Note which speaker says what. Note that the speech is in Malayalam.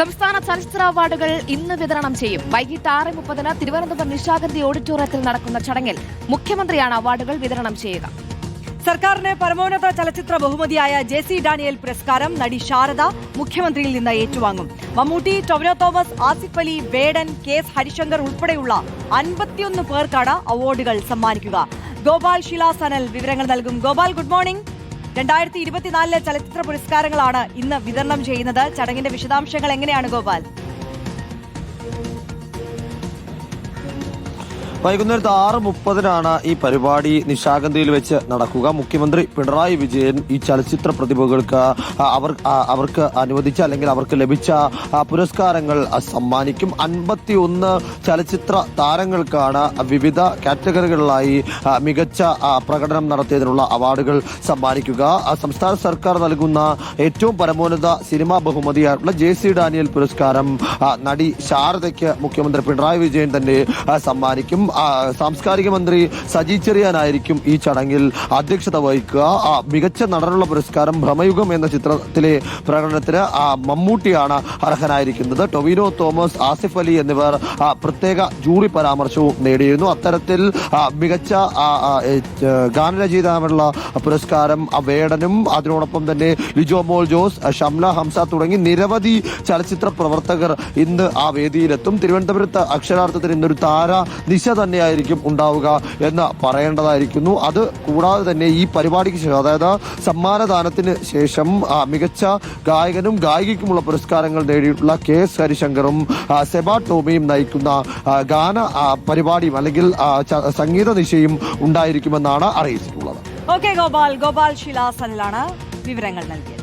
Speaker 1: സംസ്ഥാന ചലച്ചിത്ര അവാർഡുകൾ ഇന്ന് വിതരണം ചെയ്യും. വൈകിട്ട് ആറ് മുപ്പതിന് തിരുവനന്തപുരം നിശാഗന്ധി ഓഡിറ്റോറിയത്തിൽ നടക്കുന്ന ചടങ്ങിൽ മുഖ്യമന്ത്രിയാണ് അവാർഡുകൾ വിതരണം ചെയ്യുക.
Speaker 2: സർക്കാരിന് പരമോന്നത ചലച്ചിത്ര ബഹുമതിയായ ജെ സി ഡാനിയൽ പുരസ്കാരം നടി ശാരദ മുഖ്യമന്ത്രിയിൽ നിന്ന് ഏറ്റുവാങ്ങും. മമ്മൂട്ടി ടൊവിനോ തോമസ് ആസിഫ് അലി വേടൻ കെ എസ് ഹരിശങ്കർ ഉൾപ്പെടെയുള്ള അൻപത്തിയൊന്ന് പേർക്കാണ് അവാർഡുകൾ സമ്മാനിക്കുക. ഗോപാൽ ശില സനൽ വിവരങ്ങൾ നൽകും. Gopal good morning. രണ്ടായിരത്തി ഇരുപത്തിനാലിലെ ചലച്ചിത്ര പുരസ്കാരങ്ങളാണ് ഇന്ന് വിതരണം ചെയ്യുന്നത്. ചടങ്ങിന്റെ വിശദാംശങ്ങൾ എങ്ങനെയാണ് ഗോപാൽ?
Speaker 3: വൈകുന്നേരത്ത് ആറ് മുപ്പതിനാണ് ഈ പരിപാടി നിശാഗന്ധിയിൽ വെച്ച് നടക്കുക. മുഖ്യമന്ത്രി പിണറായി വിജയൻ ഈ ചലച്ചിത്ര പ്രതിഭകൾക്ക് അവർ അവർക്ക് അനുവദിച്ച അല്ലെങ്കിൽ അവർക്ക് ലഭിച്ച പുരസ്കാരങ്ങൾ സമ്മാനിക്കും. അൻപത്തിയൊന്ന് ചലച്ചിത്ര താരങ്ങൾക്കാണ് വിവിധ കാറ്റഗറികളിലായി മികച്ച പ്രകടനം നടത്തിയതിനുള്ള അവാർഡുകൾ സമ്മാനിക്കുക. സംസ്ഥാന സർക്കാർ നൽകുന്ന ഏറ്റവും പരമോന്നത സിനിമാ ബഹുമതിയായിട്ടുള്ള ജെ സി ഡാനിയൽ പുരസ്കാരം നടി ശാരദയ്ക്ക് മുഖ്യമന്ത്രി പിണറായി വിജയൻ തന്നെ സമ്മാനിക്കും. സാംസ്കാരിക മന്ത്രി സജി ചെറിയാനായിരിക്കും ഈ ചടങ്ങിൽ അധ്യക്ഷത വഹിക്കുക. മികച്ച നടനുള്ള പുരസ്കാരം ഭ്രമയുഗം എന്ന ചിത്രത്തിലെ പ്രകടനത്തിന് മമ്മൂട്ടിയാണ് അർഹനായിരിക്കുന്നത്. ടൊവിനോ തോമസ് ആസിഫ് അലി എന്നിവർ പ്രത്യേക ജൂറി പരാമർശവും നേടിയിരുന്നു. അത്തരത്തിൽ മികച്ച ഗാനരചയിതാവിനുള്ള പുരസ്കാരം വേടനും അതിനോടൊപ്പം തന്നെ ലിജോ മോൾ ജോസ് ഷംല ഹംസ തുടങ്ങി നിരവധി ചലച്ചിത്ര പ്രവർത്തകർ ഇന്ന് ആ വേദിയിലെത്തും. തിരുവനന്തപുരത്ത് അക്ഷരാർത്ഥത്തിൽ ഇന്നൊരു താര നിശ തന്നെയായിരിക്കും ഉണ്ടാവുക എന്ന് പറയേണ്ടതായിരിക്കുന്നു. അത് കൂടാതെ തന്നെ ഈ പരിപാടിക്ക് ശേഷം അതായത് സമ്മാനദാനത്തിന് ശേഷം മികച്ച ഗായകനും ഗായികയ്ക്കുമുള്ള പുരസ്കാരങ്ങൾ നേടിയിട്ടുള്ള കെ എസ് ഹരിശങ്കറും സെബാ ടോമിയും നയിക്കുന്ന ഗാന പരിപാടിയും അല്ലെങ്കിൽ സംഗീത നിശയും ഉണ്ടായിരിക്കുമെന്നാണ് അറിയിച്ചിട്ടുള്ളത്.
Speaker 2: ഓക്കെ ഗോപാൽ. ഗോപാൽ ശിലാസനിലാണ് വിവരങ്ങൾ നൽകിയത്.